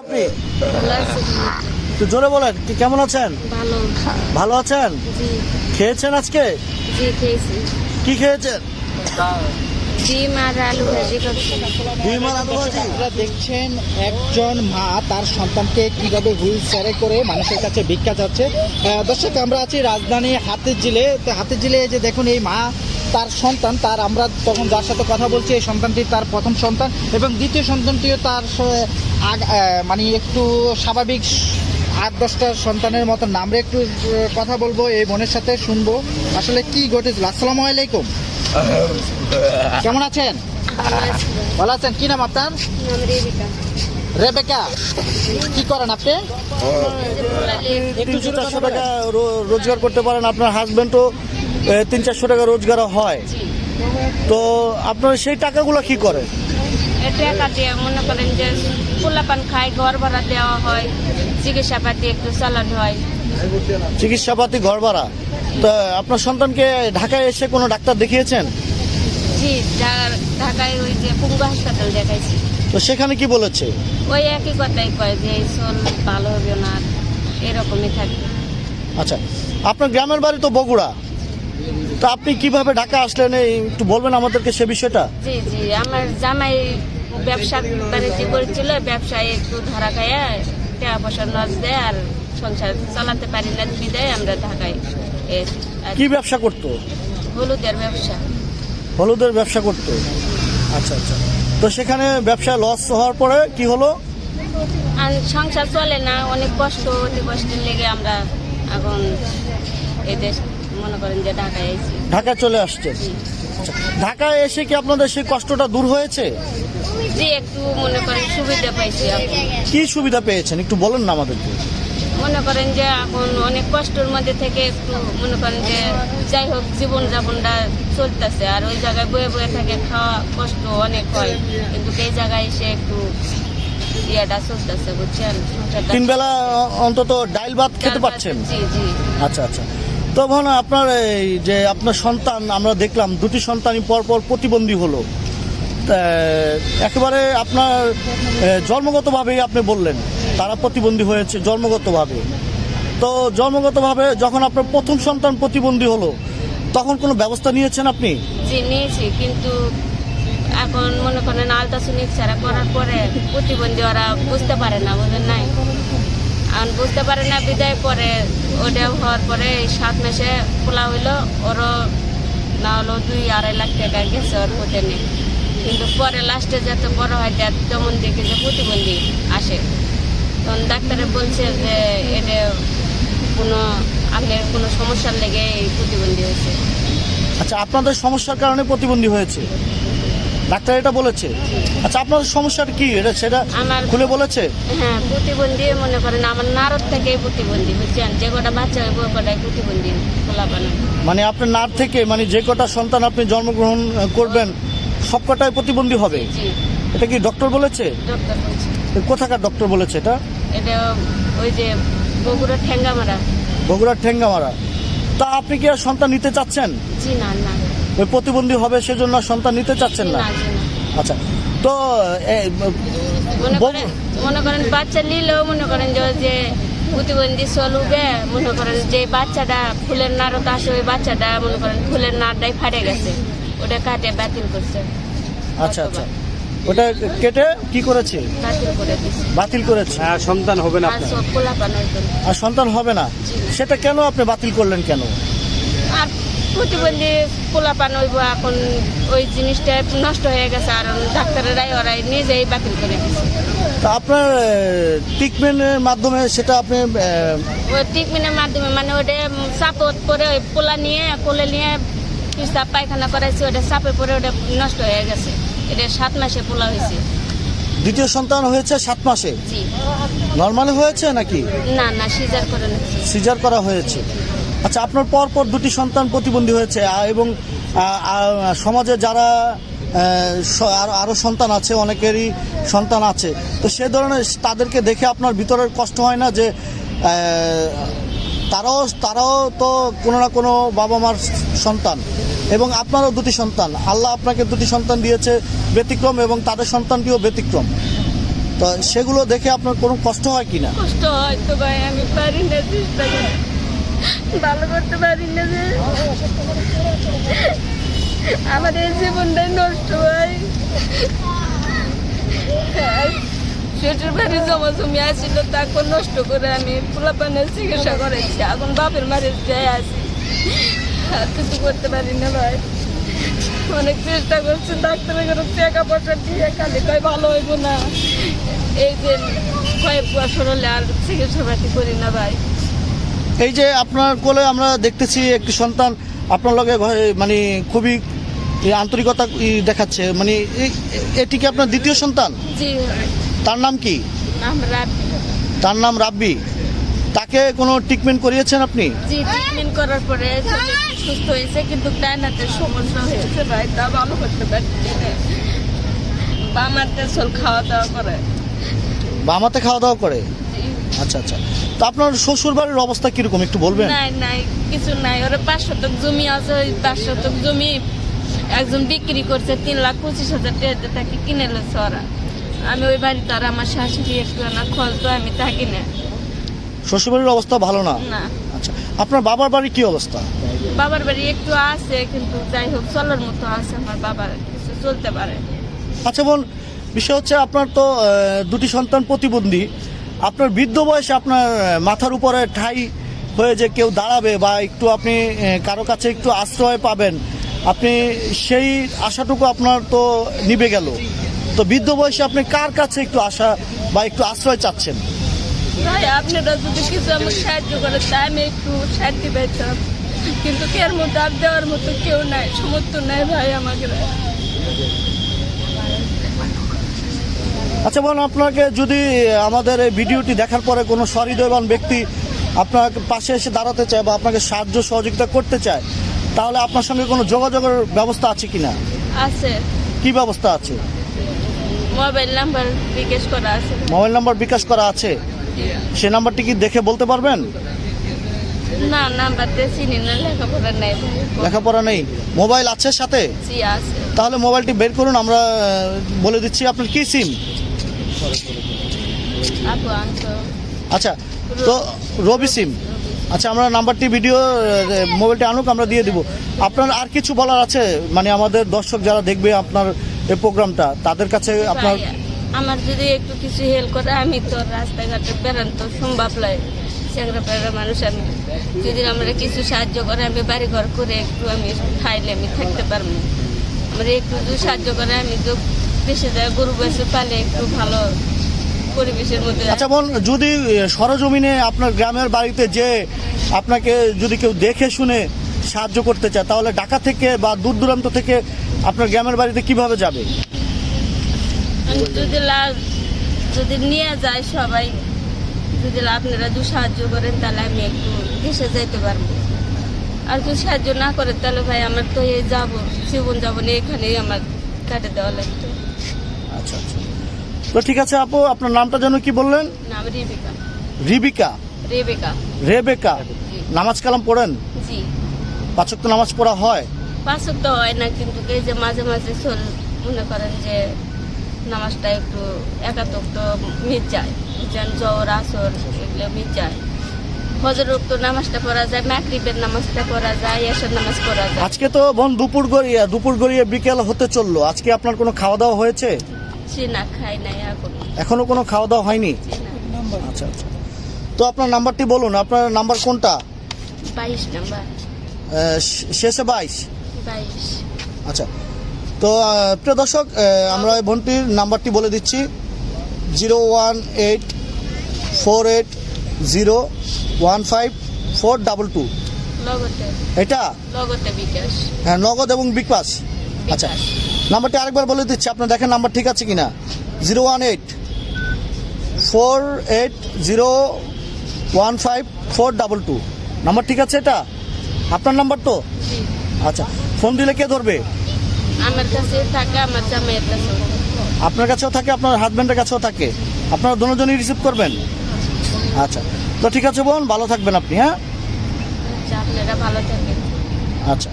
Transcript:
আপনি? জোরে বলেন কি কেমন আছেন? ভালো। ভালো আছেন? খেয়েছেন আজকে? কি খেয়েছেন? ডিম আর আলু ভাজি ডিম আর আলু ভাজি? আপনারা দেখছেন একজন মা তার সন্তানকে কীভাবে হুইল চেয়ারে করে মানুষের কাছে ভিক্ষা যাচ্ছে দর্শক আমরা আছি রাজধানী হাতের জিলে তো হাতের জিলে যে দেখুন এই মা তার সন্তান, তার আমরা তখন যার সাথে কথা বলছি, এই সন্তানটি তার প্রথম সন্তান এবং দ্বিতীয় সন্তানটিও তার মানে একটু স্বাভাবিক আট, দশটা সন্তানের মতো আমরা একটু কথা বলব, এই বোনের সাথে শুনব। আসলে কি ঘটেছিল? আসসালামু আলাইকুম। কেমন আছেন? ভালো আছেন? কি নাম আপনার? রেবেকা। কি করেন আপনি? রোজগার করতে পারেন, আপনার হাজবেন্ডও তিন চারশো টাকা রোজগার হয়। তো আপনার সেই টাকাগুলো কি করে টাকা দিয়ে মনে করেন যে পোলাপান খায় ঘর ভাড়া দেওয়া হয় চিকিৎসা পাতি একটু চালান হয়। চিকিৎসাপাতি ঘর ভাড়া? তো আপনার সন্তানকে ঢাকায় এসে কোনো ডাক্তার দেখিয়েছেন? জি ঢাকায় ওই যে পুঙ্গা হাসপাতাল দেখাইছি। তো সেখানে কি বলেছে? ওই একই কথাই কয় যে এই চল ভালো হবে না এরকমই থাকবে আচ্ছা আপনার গ্রামের বাড়ি তো বগুড়া। তো আপনি কীভাবে ঢাকা আসলেন? একটু বলবেন আমাদেরকে সে বিষয়টা। জি জি আমার জামাই ব্যবসা বাণিজ্য করেছিল ব্যবসায় একটু ধরা খাইয়া টাকা পয়সা নজ দেয় আর সংসার চালাতে পারি না বিদায় আমরা ঢাকায় কি ব্যবসা করতো? হলুদের ব্যবসা। হলুদের ব্যবসা করতো? আচ্ছা আচ্ছা। তো সেখানে ব্যবসা লস হওয়ার পরে কি হলো? আর সংসার চলে না অনেক কষ্ট অতি কষ্টের লেগে আমরা এখন এই দেশ মনে করেন যে ঢাকায় ঢাকায় চলে আসছে। আচ্ছা, ঢাকায় এসে কি আপনাদের সেই কষ্টটা দূর হয়েছে? জি একটু মনে করেন সুবিধা পাইছি এখন। কি সুবিধা পেয়েছেন? একটু বলেন না আমাদেরকে। মনে করেন যে এখন অনেক কষ্টের মধ্যে থেকে একটু মনে করেন যে যাই হোক জীবন যাপনটা চলতেছে। আর ওই জায়গায় বয়ে বয়ে থাকে খাওয়া কষ্ট অনেক হয়। কিন্তু এই জায়গায় এসে একটু ইয়েটা চলতেছে বুঝছেন? সংসারটা- তিন বেলা অন্তত ডাইল ভাত খেতে পাচ্ছেন জি জি। আচ্ছা আচ্ছা। তো ভাবুন আপনার এই যে আপনার সন্তান, আমরা দেখলাম দুটি সন্তানই পরপর প্রতিবন্ধী হলো। একেবারে আপনার জন্মগতভাবেই আপনি বললেন, তারা প্রতিবন্ধী হয়েছে জন্মগতভাবে। তো জন্মগতভাবে যখন আপনার প্রথম সন্তান প্রতিবন্ধী হলো, তখন কোনো ব্যবস্থা নিয়েছেন আপনি? নিয়েছি, কিন্তু এখন মনে করেন আলট্রাসোনিক ছাড়া করার পরে প্রতিবন্ধী ওরা বুঝতে পারে না, বুঝেন নাই। এখন বুঝতে পারে না, বিদায় পরে, ওটা হওয়ার পরে সাত মাসে খোলা হইল, ওরও না হলো দুই আড়াই লাখ টাকা গেছে ওর কোতে নেই কিন্তু পরে লাস্টে যত বড় হয় তেমন দেখে যে প্রতিবন্ধী আসে। তখন ডাক্তারে বলছে যে, এটা কোনো, আপনার কোনো সমস্যার লেগে এই প্রতিবন্ধী হয়েছে। আচ্ছা আপনাদের সমস্যার কারণে প্রতিবন্ধী হয়েছে? ডাক্তার এটা বলেছে। আচ্ছা আপনার সমস্যাটা কি? এটা সেটা আমার- খুলে বলেছে? হ্যাঁ প্রতিবন্ধী মনে করেন আমার নারদ থেকে প্রতিবন্ধী বুঝছেন? যে কটা বাচ্চা হইব কটাই প্রতিবন্ধী খোলা বানা মানে আপনার নার থেকে মানে যে কটা সন্তান আপনি জন্মগ্রহণ করবেন সব কটাই প্রতিবন্ধী হবে? এটা কি ডক্টর বলেছে? ডক্টর বলছে। কোথাকার ডক্টর বলেছে এটা? এটা ওই যে বগুড়া ঠেঙ্গামারা। বগুড়ার ঠেঙ্গামারা। তা আপনি কি আর সন্তান নিতে চাচ্ছেন? জি না না। ওই প্রতিবন্ধী হবে সেজন্য সন্তান নিতে চাচ্ছেন না? না না। আচ্ছা তো মনে করেন মনে করেন বাচ্চা নিলেও মনে করেন যে যে প্রতিবন্ধী চলুবে মনে করেন যে বাচ্চাটা ফুলের নাড়ত আসে ওই বাচ্চাটা মনে করেন ফুলের নাড়টাই ফাটে গেছে। ওটা কাটে বাতিল করছে। আচ্ছা আচ্ছা। ওটা কেটে কি করেছে? বাতিল করেছে? হ্যাঁ সন্তান হবে আর খোলা পানোর জন্য। আর সন্তান হবে না? সেটা কেন আপনি বাতিল করলেন কেন? প্রতিবন্ধী পোলা পান হইব এখন ওই জিনিসটা নষ্ট হয়ে গেছে আর ডাক্তারেরাই ওরাই নিজেই বাতিল করে দিচ্ছে তা আপনার ট্রিটমেন্টের মাধ্যমে সেটা আপনি ওই ট্রিটমেন্টের মাধ্যমে মানে ওটা চাপত করে ওই পোলা নিয়ে কোলে নিয়ে পিসাব পায়খানা করাইছে ওটা চাপে পরে ওটা নষ্ট হয়ে গেছে। এটা সাত মাসে পোলা হয়েছে দ্বিতীয় সন্তান হয়েছে সাত মাসে? নর্মালি হয়েছে নাকি? না না সিজার করে সিজার করা হয়েছে। আচ্ছা আপনার পর পর দুটি সন্তান প্রতিবন্ধী হয়েছে এবং সমাজে যারা আহ, স- আরও আরও সন্তান আছে অনেকেরই সন্তান আছে তো সে ধরনের তাদেরকে দেখে আপনার ভিতরের কষ্ট হয় না যে তারাও তারাও তো কোনো না কোনো বাবা মার সন্তান এবং আপনারও দুটি সন্তান আল্লাহ আপনাকে দুটি সন্তান দিয়েছে ব্যতিক্রম এবং তাদের সন্তানটিও ব্যতিক্রম তো সেগুলো দেখে আপনার কোনো কষ্ট হয় কি না কষ্ট হয় তো ভাই আমি পারি না ভালো করতে পারি না যে। আমার এই জীবনটাই নষ্ট হয়। শ্বশুর বাড়ির জমা জমি আসছিল তাকে নষ্ট করে আমি পোলাপানের চিকিৎসা করেছি এখন বাপের মারের যায় আছি। আর কিছু করতে পারি না ভাই। অনেক চেষ্টা করছি, ডাক্তারের করে টাকা পয়সা দিয়ে খালি কয় ভালো হইব না। এই যে কয়েক বছর হলে আর চিকিৎসা পাতি করি না ভাই। এই যে আপনার কোলে আমরা দেখতেছি একটি সন্তান আপনার লগে মানে খুবই আন্তরিকতা দেখাচ্ছে। মানে এটি কি আপনার দ্বিতীয় সন্তান? তার নাম কি? তার নাম রাব্বি। তাকে কোনো ট্রিটমেন্ট করিয়েছেন আপনি? জি ট্রিটমেন্ট করার পরে সুস্থ হয়েছে কিন্তু সমস্যা হয়েছে ভাই তা ভালো করতে পারছি না। বামাতে চল খাওয়া দাওয়া করে। বামাতে খাওয়া দাওয়া করে। আচ্ছা আচ্ছা। তো আপনার শ্বশুর বাড়ির অবস্থা কীরকম একটু বলবেন? নাই নাই কিছু নাই। ওরা পাঁচ শতক জমি আছে ওই পাঁচ শতক জমি একজন বিক্রি করছে তিন লাখ পঁচিশ হাজার টাকা তাকে কিনে লেছে ওরা। আমি ওই বাড়িতে আর আমার শাশুড়ি একটু না খোঁজ তো আমি থাকি না। শ্বশুর বাড়ির অবস্থা ভালো না? না। আচ্ছা আপনার বাবার বাড়ি কি অবস্থা? বাবার বাড়ি একটু আছে কিন্তু যাই হোক চলার মতো আছে আমার বাবার কিছু চলতে পারে। আচ্ছা বোন বিষয় হচ্ছে আপনার তো দুটি সন্তান প্রতিবন্ধী। আপনার বৃদ্ধ বয়সে আপনার মাথার উপরে ঠাই হয়ে যে কেউ দাঁড়াবে বা একটু আপনি কারও কাছে একটু আশ্রয় পাবেন, আপনি সেই আশাটুকু আপনার তো নিবে গেল। তো বৃদ্ধ বয়সে আপনি কার কাছে একটু আশা বা একটু আশ্রয় চাচ্ছেন? সাহায্য করে একটু কিন্তু এর মধ্যে আর দেওয়ার মতো কেউ নাই, সমর্থন নাই ভাই আমাকে। আচ্ছা বোন আপনাকে যদি আমাদের এই ভিডিওটি দেখার পরে কোনো সহৃদয়বান ব্যক্তি আপনার পাশে এসে দাঁড়াতে চায় বা আপনাকে সাহায্য সহযোগিতা করতে চায় তাহলে আপনার সঙ্গে কোনো যোগাযোগের ব্যবস্থা আছে কি না আছে। কি ব্যবস্থা আছে? মোবাইল নাম্বার জিজ্ঞেস করা আছে। মোবাইল নাম্বার বিকাশ করা আছে? সে নাম্বারটি কি দেখে বলতে পারবেন? না চিনি না লেখাপড়া নাই। লেখাপড়া নেই। মোবাইল আছে সাথে? জি আছে। তাহলে মোবাইলটি বের করুন আমরা বলে দিচ্ছি আপনার কি সিম? আচ্ছা তো রবি সিম আচ্ছা আমরা নাম্বারটি ভিডিও মোবাইলটি আনুক আমরা দিয়ে দিব। আপনার আর কিছু বলার আছে? মানে আমাদের দর্শক যারা দেখবে আপনার এই প্রোগ্রামটা তাদের কাছে আপনার আমার যদি একটু কিছু হেল্প করে আমি তো রাস্তাঘাটে বেরান তো সম্ভব নয় পেরা মানুষ আমি যদি আমরা কিছু সাহায্য করে আমি বাড়ি ঘর করে একটু আমি খাইলে আমি থাকতে পারব। আমার একটু সাহায্য করে আমি যায় গরু পালে একটু ভালো পরিবেশের মধ্যে আচ্ছা বোন যদি সরজমিনে আপনার গ্রামের বাড়িতে যে আপনাকে যদি কেউ দেখে শুনে সাহায্য করতে চায় তাহলে ঢাকা থেকে বা দূর দূরান্ত থেকে আপনার গ্রামের বাড়িতে কীভাবে যাবে? যদি যদি নিয়ে যায় সবাই যদি আপনারা যদি সাহায্য করেন তাহলে আমি একটু দেশে যাইতে পারব। আর যদি সাহায্য না করেন তাহলে ভাই আমার তো এই যাব জীবন যাব এখানেই আমার কাটে দেওয়া লাগতো আচ্ছা আচ্ছা। তো ঠিক আছে আপু আপনার নামটা যেন কি বললেন? নাম রেবিকা। রিবিকা? রেবেকা। রেবেকা? নামাজ কালাম পড়েন? জি। পাঁচক তো নামাজ পড়া হয়? পাঁচক তো হয় না কিন্তু এই যে মাঝে মাঝে চল মনে করেন যে নামাজটা একটু একাতক তো মিট যায়। যেন জ্বর আসর এগুলো মিট যায়। হজর তো নামাজটা পড়া যায় মাকরিবের নামাজটা পড়া যায় এসের নামাজ পড়া যায়। আজকে তো বোন দুপুর গড়িয়ে দুপুর গড়িয়ে বিকেল হতে চলল। আজকে আপনার কোনো খাওয়া দাওয়া হয়েছে? সে না খাই নাই এখন এখনও কোনো খাওয়া দাওয়া হয়নি? আচ্ছা আচ্ছা। তো আপনার নাম্বারটি বলুন আপনার নাম্বার কোনটা? বাইশ নাম্বার। আহ, শেষে বাইশ? বাইশ। আচ্ছা। তো আহ, প্রিয় দর্শক আহ, আমরা এই বোনটির নাম্বারটি বলে দিচ্ছি zero one eight four eight zero one five four double two. লগতে। এটা? লগতে বিকাশ। হ্যাঁ নগদ এবং বিকাশ। আচ্ছা। বিকাশ। নাম্বারটি আরেকবার বলে দিচ্ছি আপনার দেখেন নাম্বার ঠিক আছে কিনা। Zero one eight four eight zero one five four double two. Number ঠিক আছে এটা? আপনার নাম্বার তো? আচ্ছা ফোন দিলে কে ধরবে? আমার কাছে থাকে আমার জামাইয়ের কাছে আপনার কাছেও থাকে আপনার হাজব্যান্ডের কাছেও থাকে। আপনারা দুজনই রিসিভ করবেন। আচ্ছা তো ঠিক আছে বোন ভালো থাকবেন আপনি হ্যাঁ? আচ্ছা, আপনারা ভালো থাকেন। আচ্ছা।